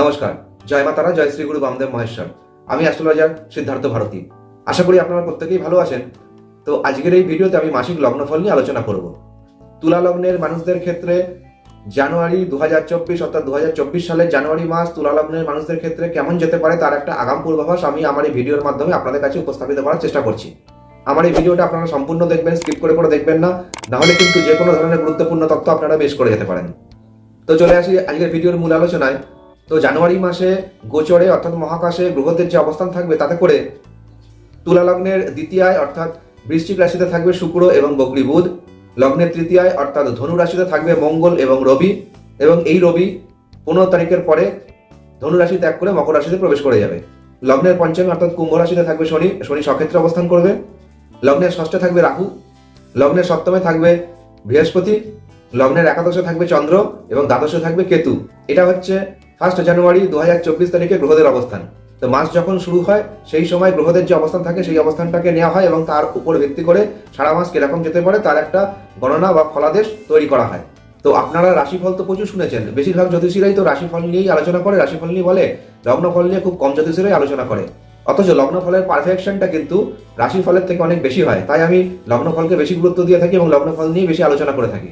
নমস্কার, জয় মাতারা জয় শ্রী গুরু বামদেব মহেশ্বর। আমি অ্যাস্ট্রোলজার সিদ্ধার্থ ভারতী। আশা করি আপনারা প্রত্যেকেই ভালো আছেন। তো আজকের এই ভিডিওতে আমি মাসিক লগ্নফল নিয়ে আলোচনা করব। তুলা লগ্নের মানুষদের ক্ষেত্রে জানুয়ারি দু হাজার চব্বিশ অর্থাৎ দু হাজার চব্বিশ সালের জানুয়ারি মাস তুলা লগ্নের মানুষদের ক্ষেত্রে কেমন যেতে পারে তার একটা আগাম পূর্বাভাস আমি আমার এই ভিডিওর মাধ্যমে আপনাদের কাছে উপস্থাপিত করার চেষ্টা করছি। আমার এই ভিডিওটা আপনারা সম্পূর্ণ দেখবেন, স্কিপ করে করে দেখবেন না। নাহলে কিন্তু যে কোনো ধরনের গুরুত্বপূর্ণ তথ্য আপনারা বেশ করে যেতে পারেন। তো চলে আসি আজকের ভিডিওর মূল আলোচনায়। তো জানুয়ারি মাসে গোচরে অর্থাৎ মহাকাশে গ্রহদের যে অবস্থান থাকবে, তাতে করে তুলা লগ্নের দ্বিতীয়ায় অর্থাৎ বৃশ্চিক রাশিতে থাকবে শুক্র এবং বকরি বুধ, লগ্নের তৃতীয়ায় অর্থাৎ ধনু রাশিতে থাকবে মঙ্গল এবং রবি এবং এই রবি পনেরো তারিখের পরে ধনু রাশি ত্যাগ করে মকর রাশিতে প্রবেশ করে যাবে। লগ্নের পঞ্চমী অর্থাৎ কুম্ভ রাশিতে থাকবে শনি শনি সক্ষেত্রে অবস্থান করবে। লগ্নের ষষ্ঠে থাকবে রাহু, লগ্নের সপ্তমে থাকবে বৃহস্পতি, লগ্নের একাদশে থাকবে চন্দ্র এবং দ্বাদশে থাকবে কেতু। এটা হচ্ছে ফার্স্ট জানুয়ারি দু হাজার চব্বিশ তারিখে গ্রহদের অবস্থান। তো মাস যখন শুরু হয়, সেই সময় গ্রহদের যে অবস্থান থাকে, সেই অবস্থানটাকে নেওয়া হয় এবং তার উপর ভিত্তি করে সারা মাস কীরকম যেতে পারে তার একটা গণনা বা ফলাদেশ তৈরি করা হয়। তো আপনারা রাশিফল তো প্রচুর শুনেছেন। বেশিরভাগ জ্যোতিষীরাই তো রাশিফল নিয়েই আলোচনা করে। রাশিফল নিয়ে বলে, লগ্নফল নিয়ে খুব কম জ্যোতিষীরাই আলোচনা করে। অথচ লগ্নফলের পারফেকশনটা কিন্তু রাশিফলের থেকে অনেক বেশি হয়। তাই আমি লগ্নফলকে বেশি গুরুত্ব দিয়ে থাকি এবং লগ্নফল নিয়ে বেশি আলোচনা করে থাকি।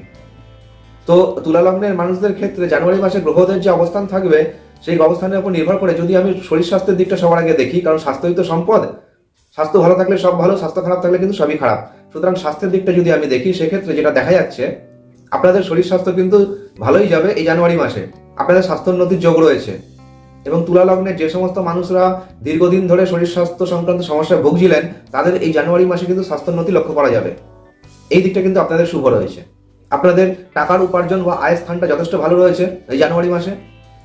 তো তুলা লগ্নের মানুষদের ক্ষেত্রে জানুয়ারি মাসে গ্রহদের যে অবস্থান থাকবে, সেই অবস্থানের উপর নির্ভর করে যদি আমি শরীর স্বাস্থ্যের দিকটা সবার আগে দেখি, কারণ স্বাস্থ্যই তো সম্পদ, স্বাস্থ্য ভালো থাকলে সব ভালো, স্বাস্থ্য খারাপ থাকলে কিন্তু সবই খারাপ। সুতরাং স্বাস্থ্যের দিকটা যদি আমি দেখি, সেক্ষেত্রে যেটা দেখা যাচ্ছে, আপনাদের শরীর স্বাস্থ্য কিন্তু ভালোই যাবে এই জানুয়ারি মাসে। আপনাদের স্বাস্থ্যোন্নতির যোগ রয়েছে। এবং তুলা লগ্নে যে সমস্ত মানুষরা দীর্ঘদিন ধরে শরীর স্বাস্থ্য সংক্রান্ত সমস্যায় ভুগছিলেন, তাদের এই জানুয়ারি মাসে কিন্তু স্বাস্থ্যোন্নতি লক্ষ্য করা যাবে। এই দিকটা কিন্তু আপনাদের শুভ রয়েছে। আপনাদের টাকার উপার্জন বা আয়ের স্থানটা যথেষ্ট ভালো রয়েছে এই জানুয়ারি মাসে।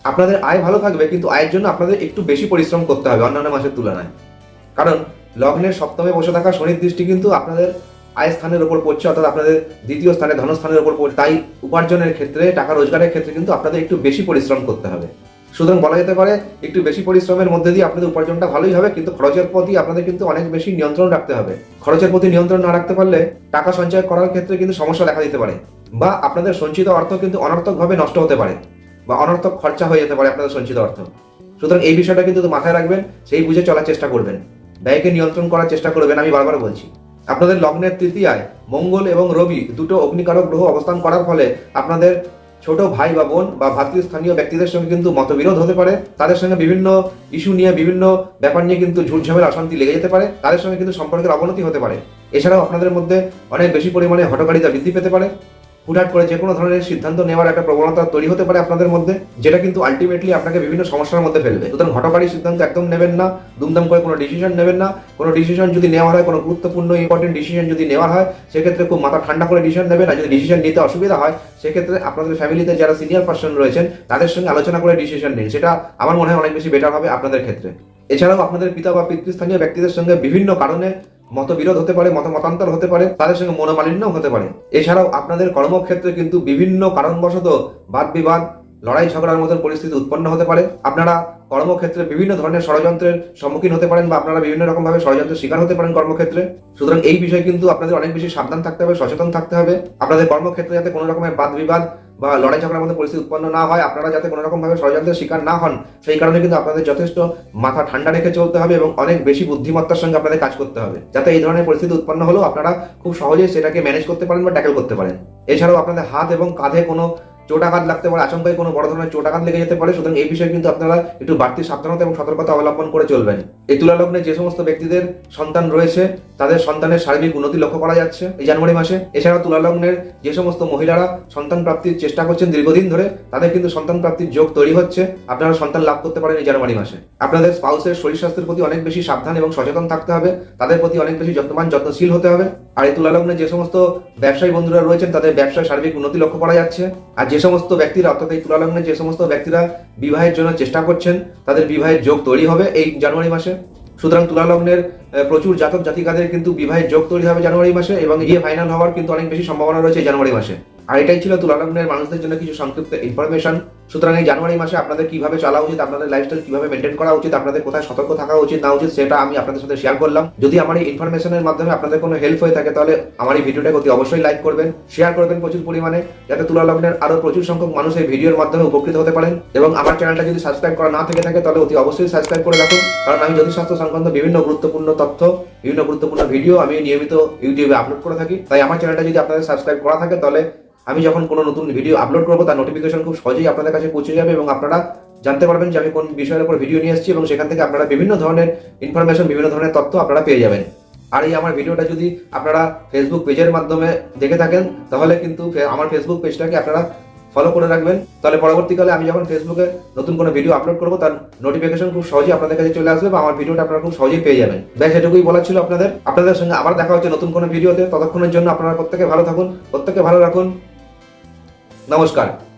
আপনাদের আয় ভালো থাকবে, কিন্তু আয়ের জন্য আপনাদের একটু বেশি পরিশ্রম করতে হবে অন্যান্য মাসের তুলনায়। কারণ লগ্নের সপ্তমে বসে থাকা শনির দৃষ্টি কিন্তু আপনাদের আয় স্থানের উপর পড়ছে, অর্থাৎ আপনাদের দ্বিতীয় স্থানে ধনস্থানের উপর পড়ছে। তাই উপার্জনের ক্ষেত্রে, টাকা রোজগারের ক্ষেত্রে কিন্তু আপনাদের একটু বেশি পরিশ্রম করতে হবে। সুতরাং বলা যেতে পারে একটু বেশি পরিশ্রমের মধ্যে দিয়ে আপনাদের উপার্জনটা ভালোই হবে, কিন্তু খরচের প্রতি আপনাদের কিন্তু অনেক বেশি নিয়ন্ত্রণ রাখতে হবে। খরচের প্রতি নিয়ন্ত্রণ না রাখতে পারলে টাকা সঞ্চয় করার ক্ষেত্রে কিন্তু সমস্যা দেখা দিতে পারে বা আপনাদের সঞ্চিত অর্থ কিন্তু অনর্থকভাবে নষ্ট হতে পারে বা অনর্থক খরচা হয়ে যেতে পারে আপনাদের সঞ্চিত অর্থ। সুতরাং এই বিষয়টা কিন্তু মাথায় রাখবেন, সেই বুঝে চলার চেষ্টা করবেন। ব্যয়কে নিয়ন্ত্রণ করার চেষ্টা করবেন আমি বারবার বলছি। আপনাদের লগ্নের তৃতীয়ায় মঙ্গল এবং রবি দুটো অগ্নিকারক গ্রহ অবস্থান করার ফলে আপনাদের ছোট ভাই বা বোন বা ভাতৃস্থানীয় ব্যক্তিদের সঙ্গে কিন্তু মতবিরোধ হতে পারে, তাদের সঙ্গে বিভিন্ন ইস্যু নিয়ে বিভিন্ন ব্যাপার নিয়ে কিন্তু ঝুটঝামেলা, অশান্তি লেগে যেতে পারে, তাদের সঙ্গে কিন্তু সম্পর্কের অবনতি হতে পারে। এছাড়াও আপনাদের মধ্যে অনেক বেশি পরিমাণে হটকারিতা বৃদ্ধি পেতে পারে। হুটহাট করে যে কোনো ধরনের সিদ্ধান্ত নেওয়ার একটা প্রবণতা তৈরি হতে পারে আপনাদের মধ্যে, যেটা কিন্তু আলটিমেটলি আপনাকে বিভিন্ন সমস্যার মধ্যে ফেলবে। সুতরাং হটকারী সিদ্ধান্ত একদম নেবেন না, দুমদাম করে কোনো ডিসিশন নেবেন না। কোনো ডিসিশন যদি নেওয়া হয়, কোনো গুরুত্বপূর্ণ ইম্পর্টেন্ট ডিসিশন যদি নেওয়া হয়, সেক্ষেত্রে খুব মাথা ঠান্ডা করে ডিসিশন নেবেন। আর যদি ডিসিশন নিতে অসুবিধা হয়, সেক্ষেত্রে আপনাদের ফ্যামিলিতে যারা সিনিয়র পার্সন রয়েছেন, তাদের সঙ্গে আলোচনা করে ডিসিশন নিন। সেটা আমার মনে হয় অনেক বেশি বেটার হবে আপনাদের ক্ষেত্রে। এছাড়াও আপনাদের পিতা বা পিতৃস্থানীয় ব্যক্তিদের সঙ্গে বিভিন্ন কারণে মতবিরোধ হতে পারে মত মতান্তর হতে পারে, তাদের সঙ্গে মনোমালিন্য হতে পারে। এছাড়াও আপনাদের কর্মক্ষেত্রে কিন্তু বিভিন্ন কারণবশত বাদ বিবাদ লড়াই ঝগড়ার মতন পরিস্থিতি উৎপন্ন হতে পারে। আপনারা কর্মক্ষেত্রে বিভিন্ন ধরনের ষড়যন্ত্রের সম্মুখীন হতে পারেন বা আপনারা বিভিন্ন রকম ভাবে ষড়যন্ত্রের শিকার হতে পারেন কর্মক্ষেত্রে। সুতরাং এই বিষয়ে কিন্তু আপনাদের অনেক বেশি সাবধান থাকতে হবে, সচেতন থাকতে হবে। আপনাদের কর্মক্ষেত্রে যাতে কোনো রকমের বাদ বিবাদ বা লড়াই ঝগড়ার মধ্যে পরিস্থিতি উৎপন্ন না হয়, আপনারা যাতে কোনো রকমভাবে ষড়যন্ত্রের শিকার না হন, সেই কারণে কিন্তু আপনাদের যথেষ্ট মাথা ঠান্ডা রেখে চলতে হবে এবং অনেক বেশি বুদ্ধিমত্তার সঙ্গে আপনাদের কাজ করতে হবে। যাতে এই ধরনের পরিস্থিতি উৎপন্ন হলেও আপনারা খুব সহজেই সেটাকে ম্যানেজ করতে পারেন বা ট্যাকেল করতে পারেন। এছাড়াও আপনাদের হাত এবং কাঁধে কোনো চোটাঘাত লাগতে পারে আচমকায় কোনো বড় ধরনের চোটাঘাত লেগে যেতে পারে। সুতরাং এই বিষয়ে কিন্তু আপনারা একটু বাড়তি সাবধানতা এবং সতর্কতা অবলম্বন করে চলবেন। এই তুলা লগ্নে যে সমস্ত ব্যক্তিদের সন্তান রয়েছে, তাদের সন্তানের সার্বিক উন্নতি লক্ষ্য করা যাচ্ছে এই জানুয়ারি মাসে। এছাড়াও তুলা লগ্নের যে সমস্ত মহিলারা সন্তান প্রাপ্তির চেষ্টা করছেন দীর্ঘদিন ধরে, তাদের কিন্তু সন্তান প্রাপ্তির যোগ তৈরি হচ্ছে। আপনারা সন্তান লাভ করতে পারেন এই জানুয়ারি মাসে। আপনাদের স্পাউসের শরীর স্বাস্থ্যের প্রতি অনেক বেশি সাবধান এবং সচেতন থাকতে হবে। তাদের প্রতি অনেক বেশি যত্নবান, যত্নশীল হতে হবে। আর এই তুলা লগ্নে যে সমস্ত ব্যবসায়ী বন্ধুরা রয়েছেন, তাদের ব্যবসায় সার্বিক উন্নতি লক্ষ্য করা যাচ্ছে। আর যে সমস্ত ব্যক্তিরা, অর্থাৎ এই তুলা লগ্নে যে সমস্ত ব্যক্তিরা বিবাহের জন্য চেষ্টা করছেন, তাদের বিবাহের যোগ তৈরি হবে এই জানুয়ারি মাসে। সুতরাং তুলা লগ্নের প্রচুর জাতক জাতিকাদের কিন্তু বিবাহের যোগ তৈরি হবে জানুয়ারি মাসে এবং বিয়ে ফাইনাল হওয়ার কিন্তু অনেক বেশি সম্ভাবনা রয়েছে জানুয়ারি মাসে। আর এটাই ছিল তুলা লগ্নের মানুষদের জন্য কিছু সংক্ষিপ্ত ইনফরমেশন সুতরাং এই জানুয়ারি মাসে আপনাদের কীভাবে চলা উচিত, আপনাদের লাইফস্টাইল কীভাবে মেনটেন করা উচিত, আপনাদের কোথায় সতর্ক থাকা উচিত না উচিত, সেটা আমি আপনাদের সাথে শেয়ার করলাম। যদি আমার এই ইনফরমেশনের মাধ্যমে আপনাদের কোনো হেল্প হয়ে থাকে, তাহলে আমার এই ভিডিওটাকে অতি অবশ্যই লাইক করবেন শেয়ার করবেন প্রচুর পরিমাণে, যাতে তুলা লগ্নের আরও প্রচুর সংখ্যক মানুষ এই ভিডিওর মাধ্যমে উপকৃত হতে পারেন। এবং আমার চ্যানেলটা যদি সাবস্ক্রাইব করা না থেকে থাকে, তাহলে অতি অবশ্যই সাবস্ক্রাইব করে রাখুন। কারণ আমি জ্যোতিষশাস্ত্র সংক্রান্ত বিভিন্ন গুরুত্বপূর্ণ তথ্য, বিভিন্ন গুরুত্বপূর্ণ ভিডিও আমি নিয়মিত ইউটিউবে আপলোড করে থাকি, তাই আমার চ্যানেলটা যদি আপনাদের সাবস্ক্রাইব করা থাকে, তাহলে আমি যখন কোনো নতুন ভিডিও আপলোড করব, তার নোটিফিকেশন খুব সহজেই আপনাদের কাছে পৌঁছে যাবে এবং আপনারা জানতে পারবেন যে আমি কোন বিষয়ের উপর ভিডিও নিয়ে এসেছি এবং সেখান থেকে আপনারা বিভিন্ন ধরনের ইনফরমেশন বিভিন্ন ধরনের তথ্য আপনারা পেয়ে যাবেন। আর এই আমার ভিডিওটা যদি আপনারা ফেসবুক পেজের মাধ্যমে দেখে থাকেন, তাহলে কিন্তু আমার ফেসবুক পেজটাকে আপনারা ফলো করে রাখবেন। তাহলে পরবর্তীকালে আমি যখন ফেসবুকে নতুন কোনো ভিডিও আপলোড করব, তার নোটিফিকেশন খুব সহজেই আপনাদের কাছে চলে আসবে বা আমার ভিডিওটা আপনারা খুব সহজেই পেয়ে যাবেন। ব্যাস, এটুকুই বলার ছিল আপনাদের। আপনাদের সঙ্গে আবার দেখা হচ্ছে নতুন কোনো ভিডিওতে ততক্ষণের জন্য আপনারা প্রত্যেকে ভালো থাকুন প্রত্যেকে ভালো রাখুন। নমস্কার